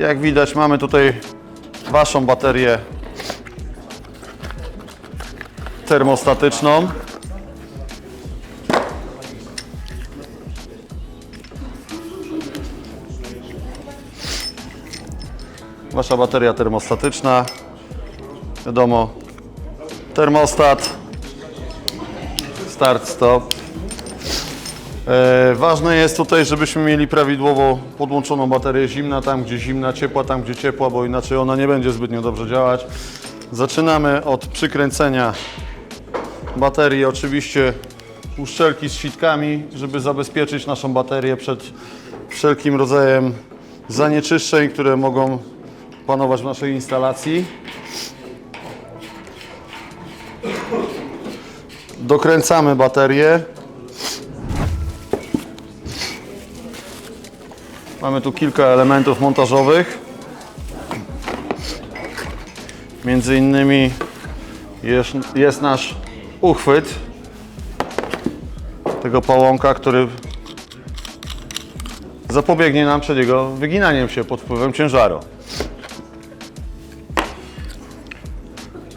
Jak widać mamy tutaj Waszą baterię termostatyczną. Wasza bateria termostatyczna. Wiadomo, termostat, start, stop. E, ważne jest tutaj, żebyśmy mieli prawidłowo podłączoną baterię zimna, tam gdzie zimna, ciepła, tam gdzie ciepła, bo inaczej ona nie będzie zbytnio dobrze działać. Zaczynamy od przykręcenia baterii, oczywiście uszczelki z sitkami, żeby zabezpieczyć naszą baterię przed wszelkim rodzajem zanieczyszczeń, które mogą panować w naszej instalacji. Dokręcamy baterię. Mamy tu kilka elementów montażowych. Między innymi jest, jest nasz uchwyt tego pałąka, który zapobiegnie nam przed jego wyginaniem się pod wpływem ciężaru.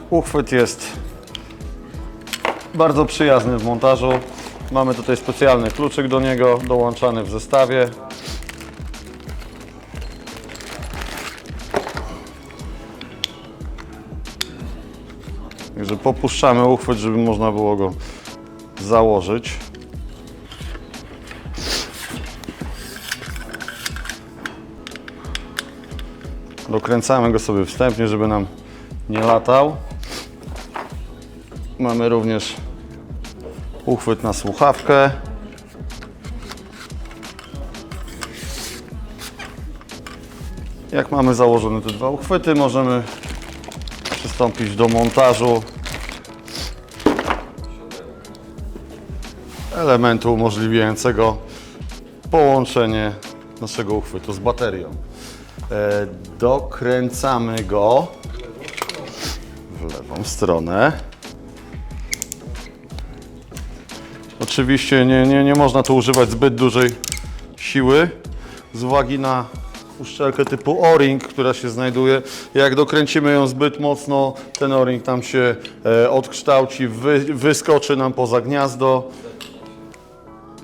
Uchwyt jest bardzo przyjazny w montażu. Mamy tutaj specjalny kluczyk do niego, dołączany w zestawie. Popuszczamy uchwyt, żeby można było go założyć. Dokręcamy go sobie wstępnie, żeby nam nie latał. Mamy również uchwyt na słuchawkę. Jak mamy założone te dwa uchwyty, możemy przystąpić do montażu elementu umożliwiającego połączenie naszego uchwytu z baterią. E, dokręcamy go w lewą stronę. Oczywiście nie, nie, nie można tu używać zbyt dużej siły z uwagi na uszczelkę typu O-ring, która się znajduje. Jak dokręcimy ją zbyt mocno, ten O-ring tam się e, odkształci, wy, wyskoczy nam poza gniazdo.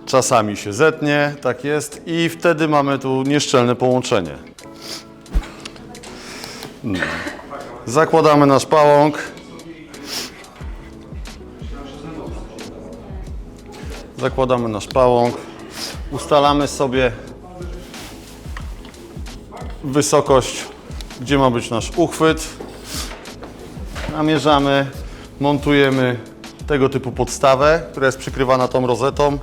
Czasami się zetnie, tak jest, i wtedy mamy tu nieszczelne połączenie. No. Zakładamy nasz pałąk. Zakładamy nasz pałąk. Ustalamy sobie wysokość, gdzie ma być nasz uchwyt. Namierzamy, montujemy tego typu podstawę, która jest przykrywana tą rozetą.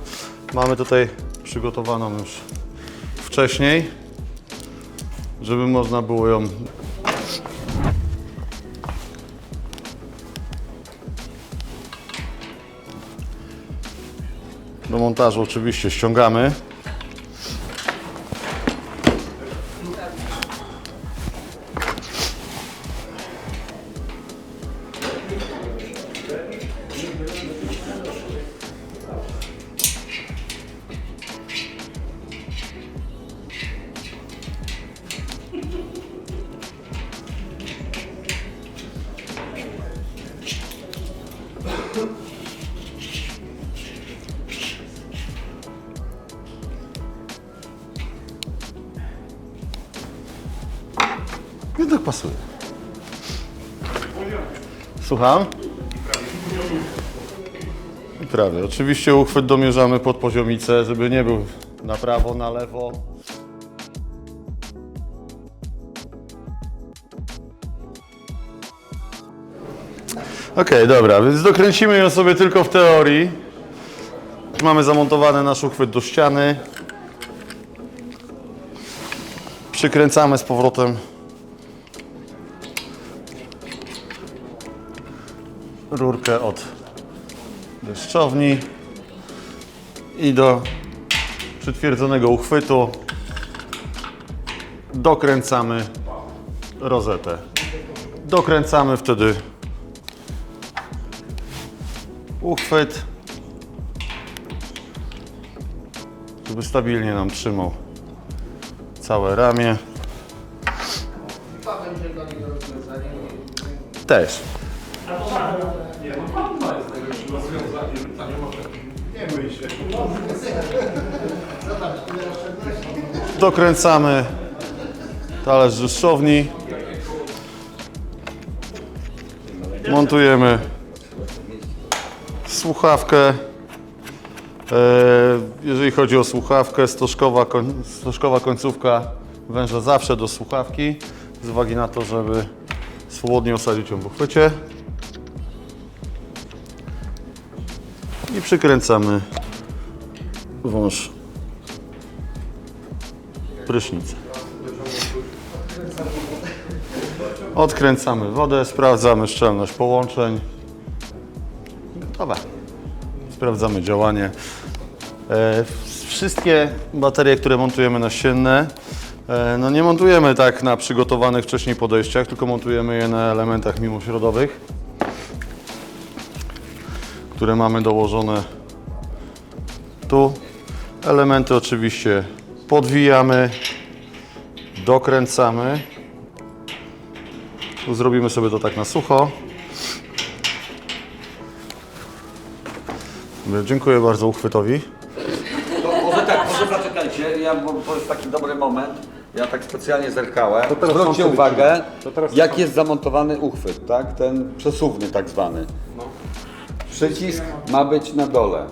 Mamy tutaj przygotowaną już wcześniej, żeby można było ją do montażu oczywiście ściągamy. Pasuje. Słucham? I prawie. Oczywiście uchwyt domierzamy pod poziomicę, żeby nie był na prawo, na lewo. Okej, dobra, więc dokręcimy ją sobie tylko w teorii. Mamy zamontowany nasz uchwyt do ściany. Przykręcamy z powrotem rurkę od deszczowni i do przytwierdzonego uchwytu dokręcamy rozetę. Dokręcamy wtedy uchwyt, żeby stabilnie nam trzymał całe ramię. Też. Dokręcamy talerz z żuszowni. Montujemy słuchawkę. E, Jeżeli chodzi o słuchawkę, stożkowa, stożkowa końcówka węża zawsze do słuchawki, z uwagi na to, żeby swobodnie osadzić ją w uchwycie. I przykręcamy wąż prysznic. Odkręcamy wodę, sprawdzamy szczelność połączeń. Gotowe. Sprawdzamy działanie. E, Wszystkie baterie, które montujemy na ścienne, e, no nie montujemy tak na przygotowanych wcześniej podejściach, tylko montujemy je na elementach mimośrodowych, które mamy dołożone tu. Elementy oczywiście podwijamy, dokręcamy. Tu zrobimy sobie to tak na sucho. Dziękuję bardzo uchwytowi. To może tak, może zaczekajcie, ja, bo to jest taki dobry moment. Ja tak specjalnie zerkałem. teraz Zwróćcie uwagę, To teraz jak są- jest zamontowany uchwyt, tak? Ten przesuwny tak zwany. Przycisk ma być na dole.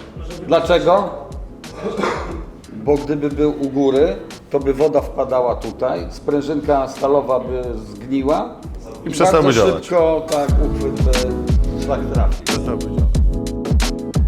Dlaczego? Bo gdyby był u góry, to by woda wpadała tutaj, sprężynka stalowa by zgniła I przestałby bardzo działać. szybko tak uchwyt by szlak trafił. Przestał być.